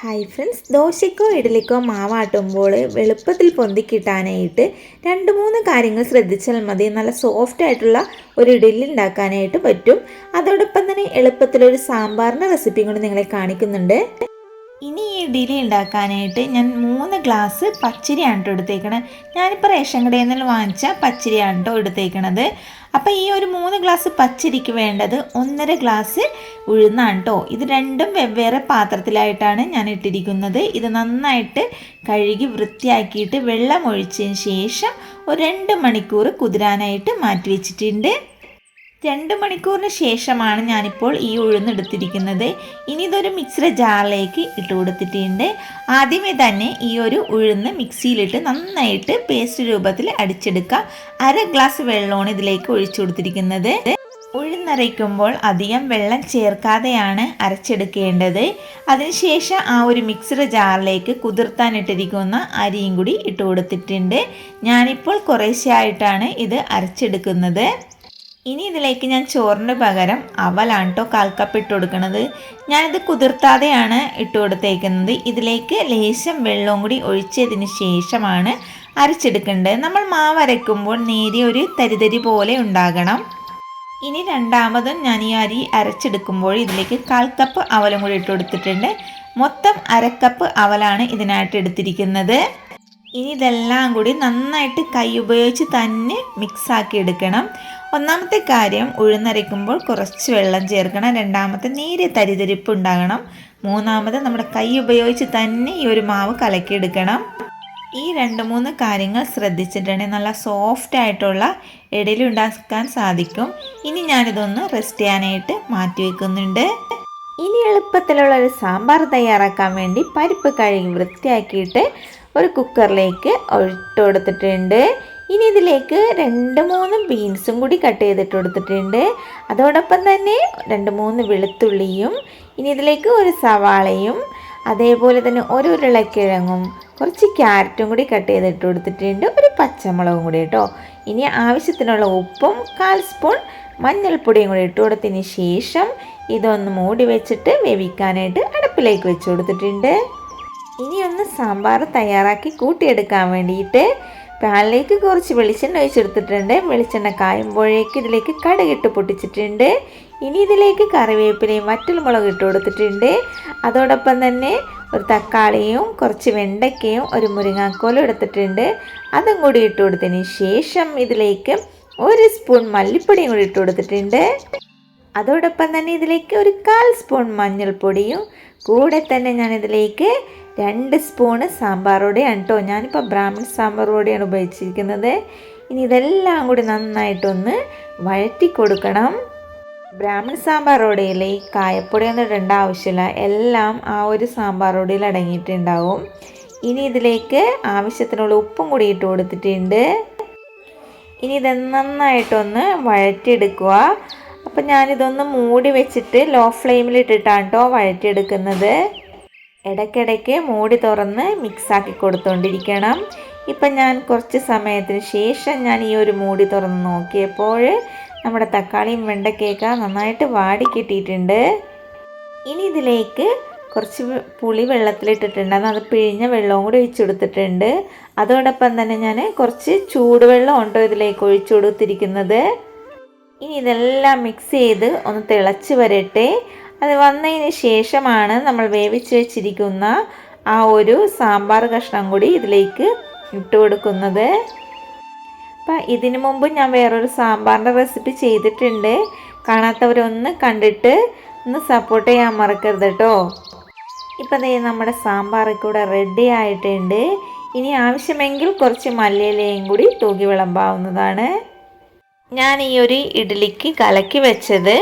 Hi friends ദോശയ്ക്കോ ഇഡലിക്കോ മാവാട്ടുമ്പോൾ എളുപ്പത്തിൽ പൊന്തിക്കിട്ടാനായിട്ട് രണ്ട് മൂന്ന് കാര്യങ്ങൾ ശ്രദ്ധിച്ചാൽ മതി. നല്ല സോഫ്റ്റ് ആയിട്ടുള്ള ഒരു ഇഡലി ഉണ്ടാക്കാനായിട്ട് പറ്റും. അതോടൊപ്പം തന്നെ എളുപ്പത്തിലൊരു സാമ്പാറിന്റെ റെസിപ്പിയും കൂടി നിങ്ങളെ കാണിക്കുന്നുണ്ട്. ഇനി ഈ ഇഡ്ഡലി ഉണ്ടാക്കാനായിട്ട് ഞാൻ മൂന്ന് ഗ്ലാസ് പച്ചരിയാണ് കേട്ടോ എടുത്തേക്കണത് ഞാനിപ്പോൾ റേഷൻ കടയിൽ നിന്ന് വാങ്ങിച്ച പച്ചരിയാണ് കേട്ടോ എടുത്തേക്കണത്. അപ്പോൾ ഈ ഒരു മൂന്ന് ഗ്ലാസ് പച്ചരിക്ക് വേണ്ടത് ഒന്നര ഗ്ലാസ് ഉഴുന്നാണ് കേട്ടോ ഇത് രണ്ടും വെവ്വേറെ പാത്രത്തിലായിട്ടാണ് ഞാൻ ഇട്ടിരിക്കുന്നത്. ഇത് നന്നായിട്ട് കഴുകി വൃത്തിയാക്കിയിട്ട് വെള്ളം ഒഴിച്ചതിന് ശേഷം ഒരു രണ്ട് മണിക്കൂർ കുതിരാനായിട്ട് മാറ്റി വെച്ചിട്ടുണ്ട്. രണ്ട് മണിക്കൂറിന് ശേഷമാണ് ഞാനിപ്പോൾ ഈ ഉഴുന്നെടുത്തിരിക്കുന്നത്. ഇനി ഇതൊരു മിക്സിയുടെ ജാറിലേക്ക് ഇട്ട് കൊടുത്തിട്ടുണ്ട്. ആദ്യമേ തന്നെ ഈ ഒരു ഉഴുന്ന് മിക്സിയിലിട്ട് നന്നായിട്ട് പേസ്റ്റ് രൂപത്തിൽ അടിച്ചെടുക്കുക. അര ഗ്ലാസ് വെള്ളമാണ് ഇതിലേക്ക് ഒഴിച്ചു കൊടുത്തിരിക്കുന്നത്. ഉഴുന്നരയ്ക്കുമ്പോൾ അധികം വെള്ളം ചേർക്കാതെയാണ് അരച്ചെടുക്കേണ്ടത്. അതിനുശേഷം ആ ഒരു മിക്സർ ജാറിലേക്ക് കുതിർത്താനിട്ടിരിക്കുന്ന അരിയും കൂടി ഇട്ട് കൊടുത്തിട്ടുണ്ട്. ഞാനിപ്പോൾ കുറേശ്ശെയായിട്ടാണ് ഇത് അരച്ചെടുക്കുന്നത്. ഇനി ഇതിലേക്ക് ഞാൻ ചോറിന് പകരം അവലാണ് കേട്ടോ കാൽക്കപ്പ് ഇട്ട് കൊടുക്കുന്നത് ഞാനിത് കുതിർത്താതെയാണ് ഇട്ട് കൊടുത്തേക്കുന്നത്. ഇതിലേക്ക് ലേശം വെള്ളവും കൂടി ഒഴിച്ചതിന് ശേഷമാണ് അരച്ചെടുക്കേണ്ടത്. നമ്മൾ മാവ് അരയ്ക്കുമ്പോൾ നേരിയ ഒരു തരിതരി പോലെ ഉണ്ടാകണം. ഇനി രണ്ടാമതും ഞാൻ ഈ അരി അരച്ചെടുക്കുമ്പോൾ ഇതിലേക്ക് കാൽ കപ്പ് അവലും കൂടി ഇട്ട് കൊടുത്തിട്ടുണ്ട്. മൊത്തം അരക്കപ്പ് അവലാണ് ഇതിനായിട്ട് എടുത്തിരിക്കുന്നത്. ഇനി ഇതെല്ലാം കൂടി നന്നായിട്ട് കൈ ഉപയോഗിച്ച് തന്നെ മിക്സാക്കി എടുക്കണം. ഒന്നാമത്തെ കാര്യം ഉഴുന്നരയ്ക്കുമ്പോൾ കുറച്ച് വെള്ളം ചേർക്കണം. രണ്ടാമത്തെ നേരിയ തരിതരിപ്പ് ഉണ്ടാകണം. മൂന്നാമത് നമ്മുടെ കൈ ഉപയോഗിച്ച് തന്നെ ഈ ഒരു മാവ് കലക്കിയെടുക്കണം ഈ രണ്ട് മൂന്ന് കാര്യങ്ങൾ ശ്രദ്ധിച്ചിട്ടുണ്ടെങ്കിൽ നല്ല സോഫ്റ്റ് ആയിട്ടുള്ള ഇടയിൽ ഉണ്ടാക്കാൻ സാധിക്കും. ഇനി ഞാനിതൊന്ന് റെസ്റ്റ് ചെയ്യാനായിട്ട് മാറ്റി വെക്കുന്നുണ്ട്. ഇനി എളുപ്പത്തിലുള്ള ഒരു സാമ്പാർ തയ്യാറാക്കാൻ വേണ്ടി പരിപ്പ് കഴുകി വൃത്തിയാക്കിയിട്ട് ഒരു കുക്കറിലേക്ക് ഇട്ട് കൊടുത്തിട്ടുണ്ട്. ഇനി ഇതിലേക്ക് രണ്ട് മൂന്ന് ബീൻസും കൂടി കട്ട് ചെയ്തിട്ട് കൊടുത്തിട്ടുണ്ട്. അതോടൊപ്പം തന്നെ രണ്ട് മൂന്ന് വെളുത്തുള്ളിയും ഇനി ഇതിലേക്ക് ഒരു സവാളയും അതേപോലെ തന്നെ ഒരു ഉരുളക്കിഴങ്ങും കുറച്ച് ക്യാരറ്റും കൂടി കട്ട് ചെയ്തിട്ട് കൊടുത്തിട്ടുണ്ട്. ഒരു പച്ചമുളകും കൂടി കേട്ടോ. ഇനി ആവശ്യത്തിനുള്ള ഉപ്പും കാൽ സ്പൂൺ മഞ്ഞൾപ്പൊടിയും കൂടി ഇട്ട് കൊടുത്തതിന് ശേഷം ഇതൊന്ന് മൂടി വെച്ചിട്ട് വേവിക്കാനായിട്ട് അടുപ്പിലേക്ക് വെച്ച് കൊടുത്തിട്ടുണ്ട്. ഇനി ഒന്ന് സാമ്പാർ തയ്യാറാക്കി കൂട്ടിയെടുക്കാൻ വേണ്ടിയിട്ട് പാനിലേക്ക് കുറച്ച് വെളിച്ചെണ്ണ ഒഴിച്ചെടുത്തിട്ടുണ്ട്. വെളിച്ചെണ്ണ കായുമ്പോഴേക്ക് ഇതിലേക്ക് കടുകിട്ട് പൊട്ടിച്ചിട്ടുണ്ട്. ഇനി ഇതിലേക്ക് കറിവേപ്പിലയും വറ്റൽമുളക് ഇട്ട് കൊടുത്തിട്ടുണ്ട്. അതോടൊപ്പം തന്നെ ഒരു തക്കാളിയും കുറച്ച് വെണ്ടയ്ക്കയും ഒരു മുരിങ്ങാക്കോലും എടുത്തിട്ടുണ്ട്. അതും കൂടി ഇട്ട് കൊടുത്തതിന് ശേഷം ഇതിലേക്ക് ഒരു സ്പൂൺ മല്ലിപ്പൊടിയും കൂടി ഇട്ട് കൊടുത്തിട്ടുണ്ട്. അതോടൊപ്പം തന്നെ ഇതിലേക്ക് ഒരു കാൽ സ്പൂൺ മഞ്ഞൾപ്പൊടിയും കൂടെ തന്നെ ഞാൻ ഇതിലേക്ക് രണ്ട് സ്പൂണ് സാമ്പാർ പൊടിയാണ് കേട്ടോ ഞാനിപ്പോൾ ബ്രാഹ്മൺ സാമ്പാർ പൊടിയാണ് ഉപയോഗിച്ചിരിക്കുന്നത്. ഇനി ഇതെല്ലാം കൂടി നന്നായിട്ടൊന്ന് വഴറ്റി കൊടുക്കണം. ബ്രാഹ്മൺ സാമ്പാറോടയിൽ ഈ കായപ്പൊടിയൊന്നും ഇടേണ്ട ആവശ്യമില്ല. എല്ലാം ആ ഒരു സാമ്പാറോടയിൽ അടങ്ങിയിട്ടുണ്ടാവും. ഇനി ഇതിലേക്ക് ആവശ്യത്തിനുള്ള ഉപ്പും കൂടി ഇട്ട് കൊടുത്തിട്ടുണ്ട്. ഇനി ഇത് നന്നായിട്ടൊന്ന് വഴറ്റിയെടുക്കുക. അപ്പം ഞാനിതൊന്ന് മൂടി വെച്ചിട്ട് ലോ ഫ്ലെയിമിൽ ഇട്ടിട്ടാണ് കേട്ടോ വഴറ്റിയെടുക്കുന്നത്. ഇടയ്ക്കിടയ്ക്ക് മൂടി തുറന്ന് മിക്സാക്കി കൊടുത്തുകൊണ്ടിരിക്കണം ഇപ്പം ഞാൻ കുറച്ച് സമയത്തിന് ശേഷം ഞാൻ ഈ ഒരു മൂടി തുറന്ന് നോക്കിയപ്പോൾ നമ്മുടെ തക്കാളിയും വെണ്ടക്കയൊക്കെ നന്നായിട്ട് വാടി കിട്ടിയിട്ടുണ്ട്. ഇനി ഇതിലേക്ക് കുറച്ച് പുളി വെള്ളത്തിലിട്ടിട്ടുണ്ടായിരുന്നു അത് പിഴിഞ്ഞ വെള്ളവും കൂടി ഒഴിച്ചു കൊടുത്തിട്ടുണ്ട്. അതോടൊപ്പം തന്നെ ഞാൻ കുറച്ച് ചൂടുവെള്ളം ഉണ്ടോ ഇതിലേക്ക് ഒഴിച്ചു കൊടുത്തിരിക്കുന്നത്. ഇനി ഇതെല്ലാം മിക്സ് ചെയ്ത് ഒന്ന് തിളച്ച് വരട്ടെ. അത് വന്നതിന് ശേഷമാണ് നമ്മൾ വേവിച്ച് വെച്ചിരിക്കുന്ന ആ ഒരു സാമ്പാർ കഷ്ണം കൂടി ഇതിലേക്ക് ഇട്ട് കൊടുക്കുന്നത്. അപ്പം ഇതിനു മുമ്പ് ഞാൻ വേറൊരു സാമ്പാറിന്റെ റെസിപ്പി ചെയ്തിട്ടുണ്ട്. കാണാത്തവരൊന്ന് കണ്ടിട്ട് ഒന്ന് സപ്പോർട്ട് ചെയ്യാൻ മറക്കരുത് കേട്ടോ ഇപ്പം ദേ നമ്മുടെ സാമ്പാർ കൂടെ റെഡി ആയിട്ടുണ്ട്. ഇനി ആവശ്യമെങ്കിൽ കുറച്ച് മല്ലിയിലയും കൂടി തൂക്കി വിളമ്പാവുന്നതാണ്. ഞാൻ ഈ ഒരു ഇഡ്ഡലിക്ക് കലക്കി വെച്ചത്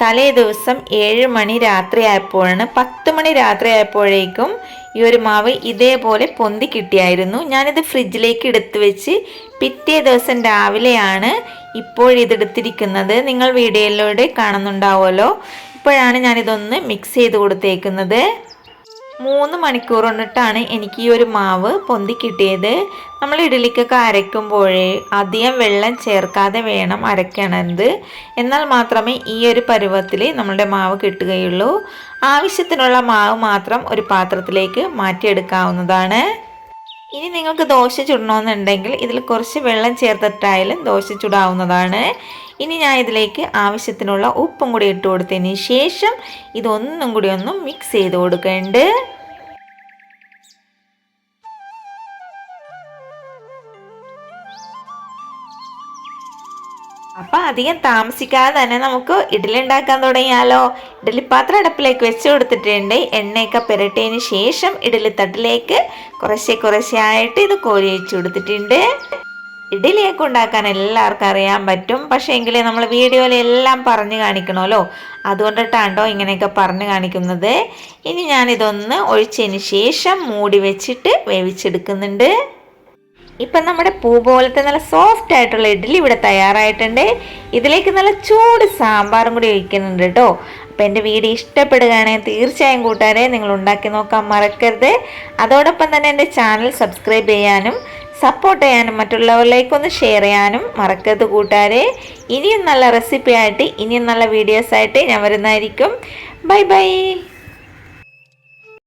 തലേ ദിവസം ഏഴ് മണി രാത്രി ആയപ്പോഴാണ്. പത്ത് മണി രാത്രി ആയപ്പോഴേക്കും ഈ ഒരു മാവ് ഇതേപോലെ പൊന്തി കിട്ടിയായിരുന്നു. ഞാനിത് ഫ്രിഡ്ജിലേക്ക് എടുത്തു വെച്ച് പിറ്റേ ദിവസം രാവിലെയാണ് ഇപ്പോഴിതെടുത്തിരിക്കുന്നത് നിങ്ങൾ വീഡിയോയിലൂടെ കാണുന്നുണ്ടാവുമല്ലോ. ഇപ്പോഴാണ് ഞാനിതൊന്ന് മിക്സ് ചെയ്ത് കൊടുത്തേക്കുന്നത്. മൂന്ന് മണിക്കൂർ കൊണ്ടിട്ടാണ് എനിക്ക് ഈ ഒരു മാവ് പൊന്തി കിട്ടിയത്. നമ്മൾ ഇഡലിക്കൊക്കെ അരയ്ക്കുമ്പോഴേ അധികം വെള്ളം ചേർക്കാതെ വേണം അരയ്ക്കണത്. എന്നാൽ മാത്രമേ ഈ ഒരു പരുവത്തിൽ നമ്മളുടെ മാവ് കിട്ടുകയുള്ളൂ. ആവശ്യത്തിനുള്ള മാവ് മാത്രം ഒരു പാത്രത്തിലേക്ക് മാറ്റിയെടുക്കാവുന്നതാണ്. ഇനി നിങ്ങൾക്ക് ദോശ ചുടണമെന്നുണ്ടെങ്കിൽ ഇതിൽ കുറച്ച് വെള്ളം ചേർത്തിട്ടായാലും ദോശ ചുടാവുന്നതാണ്. ഇനി ഞാൻ ഇതിലേക്ക് ആവശ്യത്തിനുള്ള ഉപ്പും കൂടി ഇട്ട് കൊടുത്തതിന് ശേഷം ഇതൊന്നും കൂടി ഒന്ന് മിക്സ് ചെയ്ത് കൊടുക്കേണ്ടത് അപ്പം അധികം താമസിക്കാതെ തന്നെ നമുക്ക് ഇഡ്ഡലി ഉണ്ടാക്കാൻ തുടങ്ങിയാലോ? ഇഡ്ഡലി പാത്രം അടുപ്പിലേക്ക് വെച്ച് കൊടുത്തിട്ടുണ്ട്. എണ്ണയൊക്കെ പുരട്ടിയതിന് ശേഷം ഇഡ്ഡലിത്തട്ടിലേക്ക് കുറേശ്ശെ കുറേശ്ശെ ആയിട്ട് ഇത് കോരി വെച്ച് കൊടുത്തിട്ടുണ്ട്. ഇഡ്ഡലിയൊക്കെ ഉണ്ടാക്കാൻ എല്ലാവർക്കും അറിയാൻ പറ്റും. പക്ഷേ എങ്കിലേ നമ്മൾ വീഡിയോയിൽ എല്ലാം പറഞ്ഞു കാണിക്കണമല്ലോ? അതുകൊണ്ടിട്ടാണ്ടോ ഇങ്ങനെയൊക്കെ പറഞ്ഞു കാണിക്കുന്നത്. ഇനി ഞാനിതൊന്ന് ഒഴിച്ചതിന് ശേഷം മൂടി വെച്ചിട്ട് വേവിച്ചെടുക്കുന്നുണ്ട്. ഇപ്പം നമ്മുടെ പൂ പോലത്തെ നല്ല സോഫ്റ്റ് ആയിട്ടുള്ള ഇഡ്ഡലി ഇവിടെ തയ്യാറായിട്ടുണ്ട്. ഇതിലേക്ക് നല്ല ചൂട് സാമ്പാറും കൂടി ഒഴിക്കുന്നുണ്ട് കേട്ടോ. അപ്പം എന്റെ വീഡിയോ ഇഷ്ടപ്പെടുകയാണെങ്കിൽ തീർച്ചയായും കൂട്ടുകാരെ നിങ്ങൾ ഉണ്ടാക്കി നോക്കാൻ മറക്കരുത്. അതോടൊപ്പം തന്നെ എന്റെ ചാനൽ സബ്സ്ക്രൈബ് ചെയ്യാനും സപ്പോർട്ട് ചെയ്യാനും മറ്റുള്ളവരിലേക്കൊന്ന് ഷെയർ ചെയ്യാനും മറക്കരുത് കൂട്ടുകാരെ. ഇനിയും നല്ല റെസിപ്പി ആയിട്ട് ഇനിയും നല്ല വീഡിയോസ് ആയിട്ട് ഞാൻ വരുന്നതായിരിക്കും. Bye bye